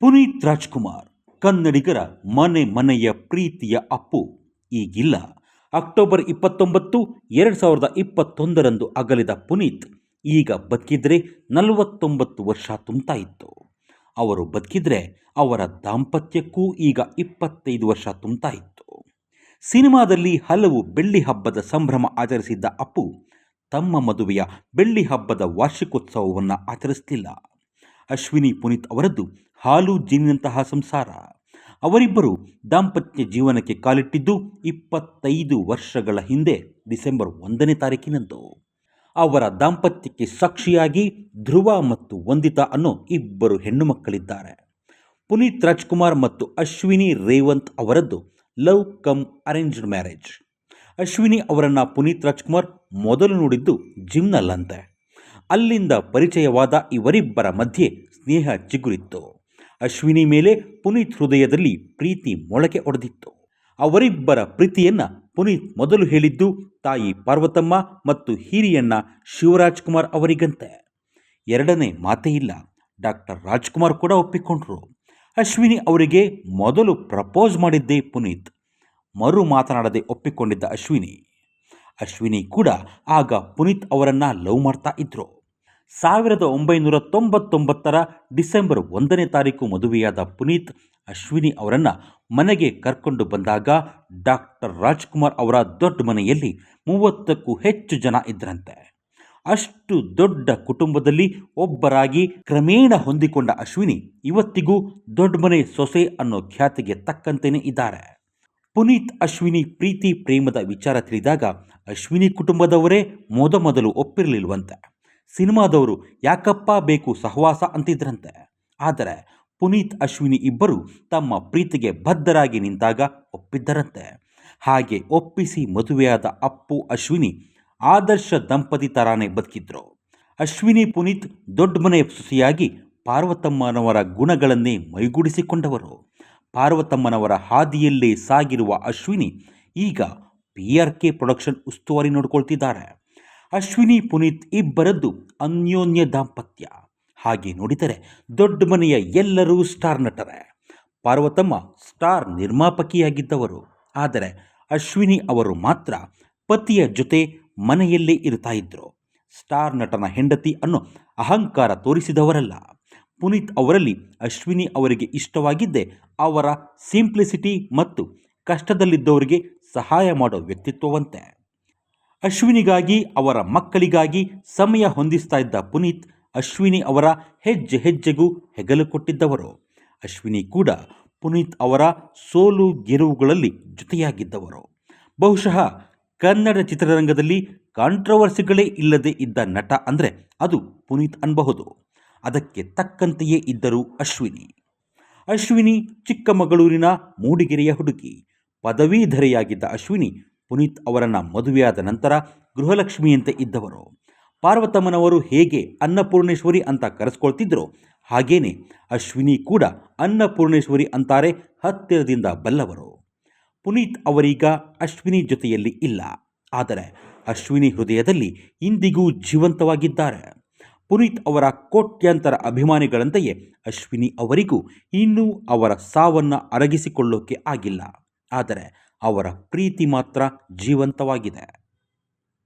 ಪುನೀತ್ ರಾಜ್ಕುಮಾರ್, ಕನ್ನಡಿಗರ ಮನೆ ಮನೆಯ ಪ್ರೀತಿಯ ಅಪ್ಪು. ಈಗಿಲ್ಲ. ಅಕ್ಟೋಬರ್ ಇಪ್ಪತ್ತೊಂಬತ್ತು, ಎರಡು ಸಾವಿರದ ಇಪ್ಪತ್ತೊಂದರಂದು ಅಗಲಿದ ಪುನೀತ್ ಈಗ ಬದುಕಿದ್ರೆ ನಲವತ್ತೊಂಬತ್ತು ವರ್ಷ ತುಂಬ್ತಾ ಇತ್ತು. ಅವರು ಬದುಕಿದ್ರೆ ಅವರ ದಾಂಪತ್ಯಕ್ಕೂ ಈಗ ಇಪ್ಪತ್ತೈದು ವರ್ಷ ತುಂಬ್ತಾ ಇತ್ತು. ಸಿನಿಮಾದಲ್ಲಿ ಹಲವು ಬೆಳ್ಳಿ ಹಬ್ಬದ ಸಂಭ್ರಮ ಆಚರಿಸಿದ್ದ ಅಪ್ಪು ತಮ್ಮ ಮದುವೆಯ ಬೆಳ್ಳಿ ಹಬ್ಬದ ವಾರ್ಷಿಕೋತ್ಸವವನ್ನು ಆಚರಿಸಲಿಲ್ಲ. ಅಶ್ವಿನಿ ಪುನೀತ್ ಅವರದ್ದು ಹಾಲು ಜೀನಿನಂತಹ ಸಂಸಾರ. ಅವರಿಬ್ಬರು ದಾಂಪತ್ಯ ಜೀವನಕ್ಕೆ ಕಾಲಿಟ್ಟಿದ್ದು ಇಪ್ಪತ್ತೈದು ವರ್ಷಗಳ ಹಿಂದೆ ಡಿಸೆಂಬರ್ ಒಂದನೇ ತಾರೀಕಿನಂದು ಅವರ ದಾಂಪತ್ಯಕ್ಕೆ ಸಾಕ್ಷಿಯಾಗಿ ಧ್ರುವ ಮತ್ತು ವಂದಿತಾ ಅನ್ನೋ ಇಬ್ಬರು ಹೆಣ್ಣು ಮಕ್ಕಳಿದ್ದಾರೆ. ಪುನೀತ್ ರಾಜ್ಕುಮಾರ್ ಮತ್ತು ಅಶ್ವಿನಿ ರೇವಂತ್ ಅವರದ್ದು love come arranged marriage. Ashwini ಅವರನ್ನು ಪುನೀತ್ ರಾಜ್ಕುಮಾರ್ ಮೊದಲು ನೋಡಿದ್ದು ಜಿಮ್ನಲ್ಲಂತೆ. ಅಲ್ಲಿಂದ ಪರಿಚಯವಾದ ಇವರಿಬ್ಬರ ಮಧ್ಯೆ ಸ್ನೇಹ ಚಿಗುರಿತ್ತು. ಅಶ್ವಿನಿ ಮೇಲೆ ಪುನೀತ್ ಹೃದಯದಲ್ಲಿ ಪ್ರೀತಿ ಮೊಳಕೆ ಒಡೆದಿತ್ತು. ಅವರಿಬ್ಬರ ಪ್ರೀತಿಯನ್ನು ಪುನೀತ್ ಮೊದಲು ಹೇಳಿದ್ದು ತಾಯಿ ಪಾರ್ವತಮ್ಮ ಮತ್ತು ಹಿರಿಯಣ್ಣ ಶಿವರಾಜ್ ಕುಮಾರ್ ಅವರಿಗಂತೆ. ಎರಡನೇ ಮಾತೇ ಇಲ್ಲ, ಡಾಕ್ಟರ್ ರಾಜ್ಕುಮಾರ್ ಕೂಡ ಒಪ್ಪಿಕೊಂಡ್ರು. ಅಶ್ವಿನಿ ಅವರಿಗೆ ಮೊದಲು ಪ್ರಪೋಸ್ ಮಾಡಿದ್ದೇ ಪುನೀತ್, ಮರು ಮಾತನಾಡದೆ ಒಪ್ಪಿಕೊಂಡಿದ್ದ ಅಶ್ವಿನಿ. ಅಶ್ವಿನಿ ಕೂಡ ಆಗ ಪುನೀತ್ ಅವರನ್ನು ಲವ್ ಮಾಡ್ತಾ ಇದ್ರು. ಸಾವಿರದ ಒಂಬೈನೂರ ತೊಂಬತ್ತೊಂಬತ್ತರ ಡಿಸೆಂಬರ್ ಒಂದನೇ ತಾರೀಕು ಮದುವೆಯಾದ ಪುನೀತ್ ಅಶ್ವಿನಿ ಅವರನ್ನು ಮನೆಗೆ ಕರ್ಕೊಂಡು ಬಂದಾಗ ಡಾಕ್ಟರ್ ರಾಜ್ಕುಮಾರ್ ಅವರ ದೊಡ್ಡ ಮನೆಯಲ್ಲಿ ಮೂವತ್ತಕ್ಕೂ ಹೆಚ್ಚು ಜನ ಇದ್ರಂತೆ. ಅಷ್ಟು ದೊಡ್ಡ ಕುಟುಂಬದಲ್ಲಿ ಒಬ್ಬರಾಗಿ ಕ್ರಮೇಣ ಹೊಂದಿಕೊಂಡ ಅಶ್ವಿನಿ ಇವತ್ತಿಗೂ ದೊಡ್ಡ ಮನೆ ಸೊಸೆ ಅನ್ನೋ ಖ್ಯಾತಿಗೆ ತಕ್ಕಂತೆಯೇ ಇದ್ದಾರೆ. ಪುನೀತ್ ಅಶ್ವಿನಿ ಪ್ರೀತಿ ಪ್ರೇಮದ ವಿಚಾರ ತಿಳಿದಾಗ ಅಶ್ವಿನಿ ಕುಟುಂಬದವರೇ ಮೊದಮೊದಲು ಒಪ್ಪಿರಲಿಲ್ವಂತೆ. ಸಿನಿಮಾದವರು ಯಾಕಪ್ಪ ಬೇಕು ಸಹವಾಸ ಅಂತಿದ್ರಂತೆ? ಆದರೆ ಪುನೀತ್, ಅಶ್ವಿನಿ ಇಬ್ಬರು ತಮ್ಮ ಪ್ರೀತಿಗೆ ಬದ್ಧರಾಗಿ ನಿಂತಾಗ ಒಪ್ಪಿದ್ದರಂತೆ. ಹಾಗೆ ಒಪ್ಪಿಸಿ ಮದುವೆಯಾದ ಅಪ್ಪು, ಅಶ್ವಿನಿ ಆದರ್ಶ ದಂಪತಿ ತರಾನೇ ಬದುಕಿದ್ರು. ಅಶ್ವಿನಿ, ಪುನೀತ್ ದೊಡ್ಡ ಮನೆ ಸುಸಿಯಾಗಿ ಪಾರ್ವತಮ್ಮನವರ ಗುಣಗಳನ್ನೇ ಮೈಗೂಡಿಸಿಕೊಂಡವರು. ಪಾರ್ವತಮ್ಮನವರ ಹಾದಿಯಲ್ಲೇ ಸಾಗಿರುವ ಅಶ್ವಿನಿ ಈಗ ಪಿ ಆರ್ ಕೆ ಪ್ರೊಡಕ್ಷನ್ ಉಸ್ತುವಾರಿ ನೋಡ್ಕೊಳ್ತಿದ್ದಾರೆ. ಅಶ್ವಿನಿ, ಪುನೀತ್ ಇಬ್ಬರದ್ದು ಅನ್ಯೋನ್ಯ ದಾಂಪತ್ಯ. ಹಾಗೆ ನೋಡಿದರೆ ದೊಡ್ಡ ಮನೆಯ ಎಲ್ಲರೂ ಸ್ಟಾರ್ ನಟರೇ. ಪಾರ್ವತಮ್ಮ ಸ್ಟಾರ್ ನಿರ್ಮಾಪಕಿಯಾಗಿದ್ದವರು. ಆದರೆ ಅಶ್ವಿನಿ ಅವರು ಮಾತ್ರ ಪತಿಯ ಜೊತೆ ಮನೆಯಲ್ಲೇ ಇರ್ತಾ ಇದ್ರು. ಸ್ಟಾರ್ ನಟನ ಹೆಂಡತಿ ಅನ್ನು ಅಹಂಕಾರ ತೋರಿಸಿದವರಲ್ಲ. ಪುನೀತ್ ಅವರಲ್ಲಿ ಅಶ್ವಿನಿ ಅವರಿಗೆ ಇಷ್ಟವಾಗಿದ್ದೆ ಅವರ ಸಿಂಪ್ಲಿಸಿಟಿ ಮತ್ತು ಕಷ್ಟದಲ್ಲಿದ್ದವರಿಗೆ ಸಹಾಯ ಮಾಡೋ ವ್ಯಕ್ತಿತ್ವವಂತೆ. ಅಶ್ವಿನಿಗಾಗಿ, ಅವರ ಮಕ್ಕಳಿಗಾಗಿ ಸಮಯ ಹೊಂದಿಸ್ತಾ ಇದ್ದ ಪುನೀತ್, ಅಶ್ವಿನಿ ಅವರ ಹೆಜ್ಜೆ ಹೆಜ್ಜೆಗೂ ಹೆಗಲು ಕೊಟ್ಟಿದ್ದವರು. ಅಶ್ವಿನಿ ಕೂಡ ಪುನೀತ್ ಅವರ ಸೋಲು ಗೆಲುವುಗಳಲ್ಲಿ ಜೊತೆಯಾಗಿದ್ದವರು. ಬಹುಶಃ ಕನ್ನಡ ಚಿತ್ರರಂಗದಲ್ಲಿ ಕಾಂಟ್ರವರ್ಸಿಗಳೇ ಇಲ್ಲದೆ ಇದ್ದ ನಟ ಅಂದರೆ ಅದು ಪುನೀತ್ ಅನ್ಬಹುದು. ಅದಕ್ಕೆ ತಕ್ಕಂತೆಯೇ ಇದ್ದರು ಅಶ್ವಿನಿ. ಅಶ್ವಿನಿ ಚಿಕ್ಕಮಗಳೂರಿನ ಮೂಡಿಗೆರೆಯ ಹುಡುಗಿ. ಪದವೀಧರೆಯಾಗಿದ್ದ ಅಶ್ವಿನಿ ಪುನೀತ್ ಅವರನ್ನು ಮದುವೆಯಾದ ನಂತರ ಗೃಹಲಕ್ಷ್ಮಿಯಂತೆ ಇದ್ದವರು. ಪಾರ್ವತಮ್ಮನವರು ಹೇಗೆ ಅನ್ನಪೂರ್ಣೇಶ್ವರಿ ಅಂತ ಕರೆಸ್ಕೊಳ್ತಿದ್ರು, ಹಾಗೇನೆ ಅಶ್ವಿನಿ ಕೂಡ ಅನ್ನಪೂರ್ಣೇಶ್ವರಿ ಅಂತಾರೆ ಹತ್ತಿರದಿಂದ ಬಲ್ಲವರು. ಪುನೀತ್ ಅವರೀಗ ಅಶ್ವಿನಿ ಜೊತೆಯಲ್ಲಿ ಇಲ್ಲ. ಆದರೆ ಅಶ್ವಿನಿ ಹೃದಯದಲ್ಲಿ ಇಂದಿಗೂ ಜೀವಂತವಾಗಿದ್ದಾರೆ. ಪುನೀತ್ ಅವರ ಕೋಟ್ಯಾಂತರ ಅಭಿಮಾನಿಗಳಂತೆಯೇ ಅಶ್ವಿನಿ ಅವರಿಗೂ ಇನ್ನೂ ಅವರ ಸಾವನ್ನು ಅರಗಿಸಿಕೊಳ್ಳೋಕೆ ಆಗಿಲ್ಲ. ಆದರೆ ಅವರ ಪ್ರೀತಿ ಮಾತ್ರ ಜೀವಂತವಾಗಿದೆ.